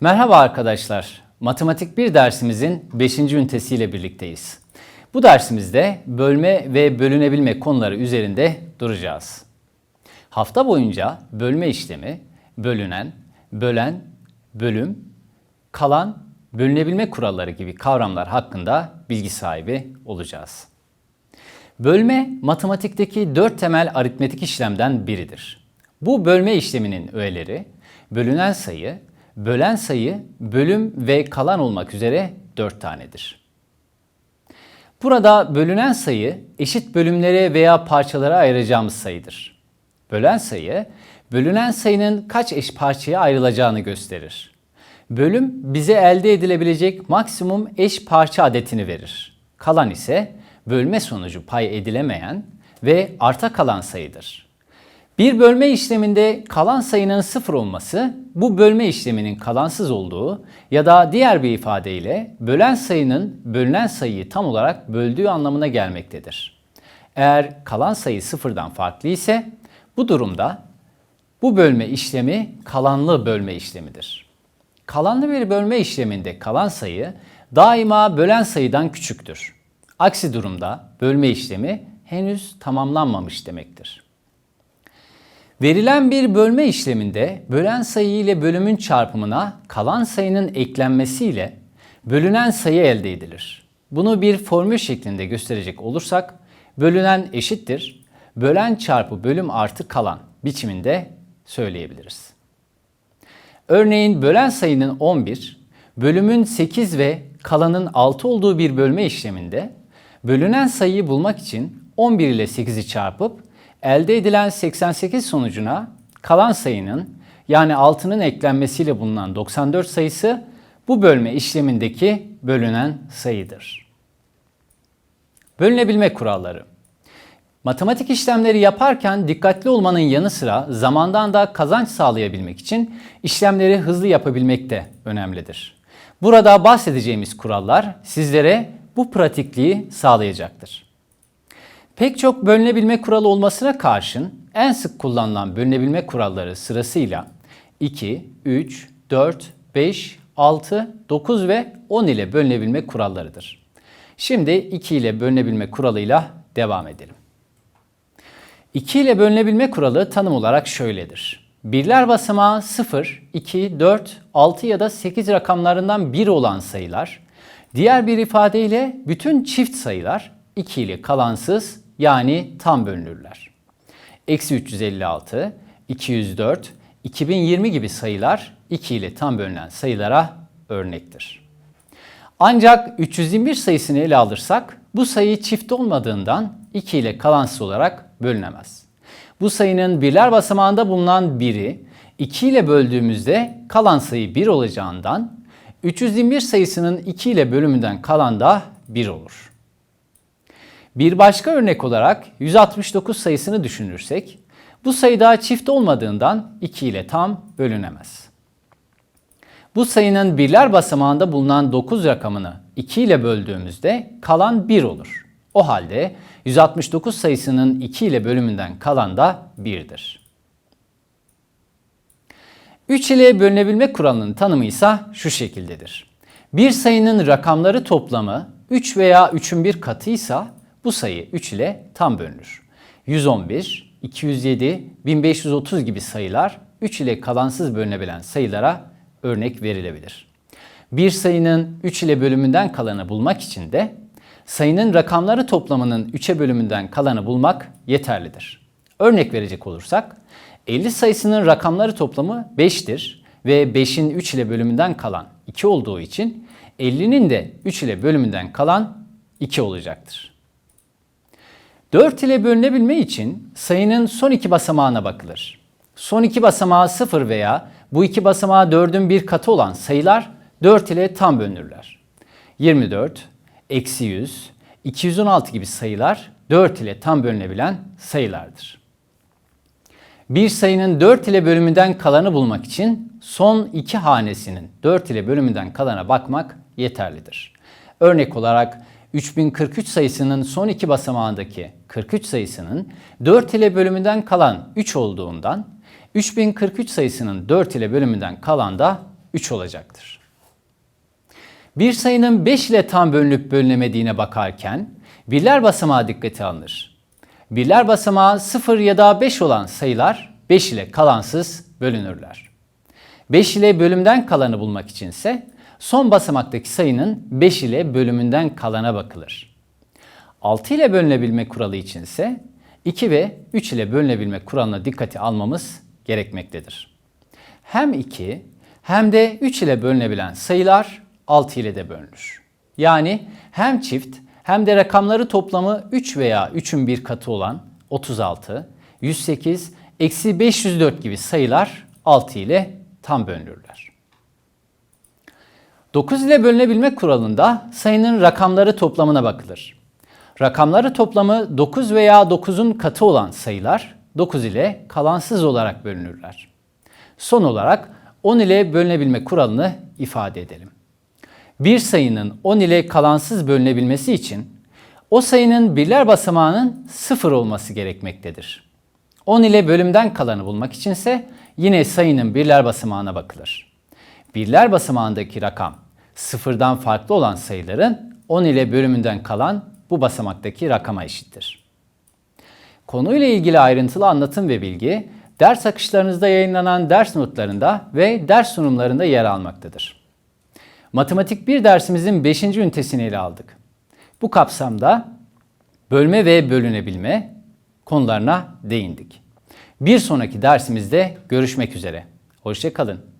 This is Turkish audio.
Merhaba arkadaşlar. Matematik 1 dersimizin 5. ünitesiyle birlikteyiz. Bu dersimizde bölme ve bölünebilme konuları üzerinde duracağız. Hafta boyunca bölme işlemi, bölünen, bölen, bölüm, kalan, bölünebilme kuralları gibi kavramlar hakkında bilgi sahibi olacağız. Bölme matematikteki dört temel aritmetik işlemden biridir. Bu bölme işleminin öğeleri bölünen sayı, bölen sayı, bölüm ve kalan olmak üzere dört tanedir. Burada bölünen sayı eşit bölümlere veya parçalara ayıracağımız sayıdır. Bölen sayı, bölünen sayının kaç eş parçaya ayrılacağını gösterir. Bölüm bize elde edilebilecek maksimum eş parça adetini verir. Kalan ise bölme sonucu pay edilemeyen ve arta kalan sayıdır. Bir bölme işleminde kalan sayının sıfır olması bu bölme işleminin kalansız olduğu ya da diğer bir ifadeyle bölen sayının bölünen sayıyı tam olarak böldüğü anlamına gelmektedir. Eğer kalan sayı sıfırdan farklı ise bu durumda bu bölme işlemi kalanlı bölme işlemidir. Kalanlı bir bölme işleminde kalan sayı daima bölen sayıdan küçüktür. Aksi durumda bölme işlemi henüz tamamlanmamış demektir. Verilen bir bölme işleminde bölen sayı ile bölümün çarpımına kalan sayının eklenmesiyle bölünen sayı elde edilir. Bunu bir formül şeklinde gösterecek olursak bölünen eşittir bölen çarpı bölüm artı kalan biçiminde söyleyebiliriz. Örneğin bölen sayının 11, bölümün 8 ve kalanın 6 olduğu bir bölme işleminde bölünen sayıyı bulmak için 11 ile 8'i çarpıp elde edilen 88 sonucuna kalan sayının yani 6'nın eklenmesiyle bulunan 94 sayısı bu bölme işlemindeki bölünen sayıdır. Bölünebilme kuralları Matematik işlemleri yaparken dikkatli olmanın yanı sıra zamandan da kazanç sağlayabilmek için işlemleri hızlı yapabilmek de önemlidir. Burada bahsedeceğimiz kurallar sizlere bu pratikliği sağlayacaktır. Pek çok bölünebilme kuralı olmasına karşın en sık kullanılan bölünebilme kuralları sırasıyla 2, 3, 4, 5, 6, 9 ve 10 ile bölünebilme kurallarıdır. Şimdi 2 ile bölünebilme kuralıyla devam edelim. 2 ile bölünebilme kuralı tanım olarak şöyledir. Birler basamağı 0, 2, 4, 6 ya da 8 rakamlarından biri olan sayılar, diğer bir ifadeyle bütün çift sayılar 2 ile kalansız yani tam bölünürler. Eksi 356, 204, 2020 gibi sayılar 2 ile tam bölünen sayılara örnektir. Ancak 321 sayısını ele alırsak bu sayı çift olmadığından 2 ile kalansız olarak bölünemez. Bu sayının birler basamağında bulunan biri 2 ile böldüğümüzde kalan sayı 1 olacağından 321 sayısının 2 ile bölümünden kalan da 1 olur. Bir başka örnek olarak 169 sayısını düşünürsek bu sayı daha çift olmadığından 2 ile tam bölünemez. Bu sayının birler basamağında bulunan 9 rakamını 2 ile böldüğümüzde kalan 1 olur. O halde 169 sayısının 2 ile bölümünden kalan da 1'dir. 3 ile bölünebilme kuralının tanımı ise şu şekildedir. Bir sayının rakamları toplamı 3 veya 3'ün bir katıysa bu sayı 3 ile tam bölünür. 111, 207, 1530 gibi sayılar 3 ile kalansız bölünebilen sayılara örnek verilebilir. Bir sayının 3 ile bölümünden kalanı bulmak için de sayının rakamları toplamının 3'e bölümünden kalanı bulmak yeterlidir. Örnek verecek olursak 50 sayısının rakamları toplamı 5'tir ve 5'in 3 ile bölümünden kalan 2 olduğu için 50'nin de 3 ile bölümünden kalan 2 olacaktır. 4 ile bölünebilme için sayının son iki basamağına bakılır. Son iki basamağı 0 veya bu iki basamağı 4'ün bir katı olan sayılar 4 ile tam bölünürler. 24, eksi 100, 216 gibi sayılar 4 ile tam bölünebilen sayılardır. Bir sayının 4 ile bölümünden kalanı bulmak için son iki hanesinin 4 ile bölümünden kalana bakmak yeterlidir. Örnek olarak 3043 sayısının son iki basamağındaki 43 sayısının 4 ile bölümünden kalan 3 olduğundan 3043 sayısının 4 ile bölümünden kalan da 3 olacaktır. Bir sayının 5 ile tam bölünüp bölünemediğine bakarken birler basamağı dikkate alınır. Birler basamağı 0 ya da 5 olan sayılar 5 ile kalansız bölünürler. 5 ile bölümden kalanı bulmak içinse son basamaktaki sayının 5 ile bölümünden kalana bakılır. 6 ile bölünebilme kuralı içinse 2 ve 3 ile bölünebilme kuralına dikkate almamız gerekmektedir. Hem 2 hem de 3 ile bölünebilen sayılar 6 ile de bölünür. Yani hem çift hem de rakamları toplamı 3 veya 3'ün bir katı olan 36, 108, eksi 504 gibi sayılar 6 ile tam bölünürler. 9 ile bölünebilme kuralında sayının rakamları toplamına bakılır. Rakamları toplamı 9 veya 9'un katı olan sayılar 9 ile kalansız olarak bölünürler. Son olarak 10 ile bölünebilme kuralını ifade edelim. Bir sayının 10 ile kalansız bölünebilmesi için o sayının birler basamağının 0 olması gerekmektedir. 10 ile bölümden kalanı bulmak içinse yine sayının birler basamağına bakılır. Birler basamağındaki rakam sıfırdan farklı olan sayıların 10 ile bölümünden kalan bu basamaktaki rakama eşittir. Konuyla ilgili ayrıntılı anlatım ve bilgi ders akışlarınızda yayınlanan ders notlarında ve ders sunumlarında yer almaktadır. Matematik 1 dersimizin 5. ünitesini ele aldık. Bu kapsamda bölme ve bölünebilme konularına değindik. Bir sonraki dersimizde görüşmek üzere. Hoşçakalın.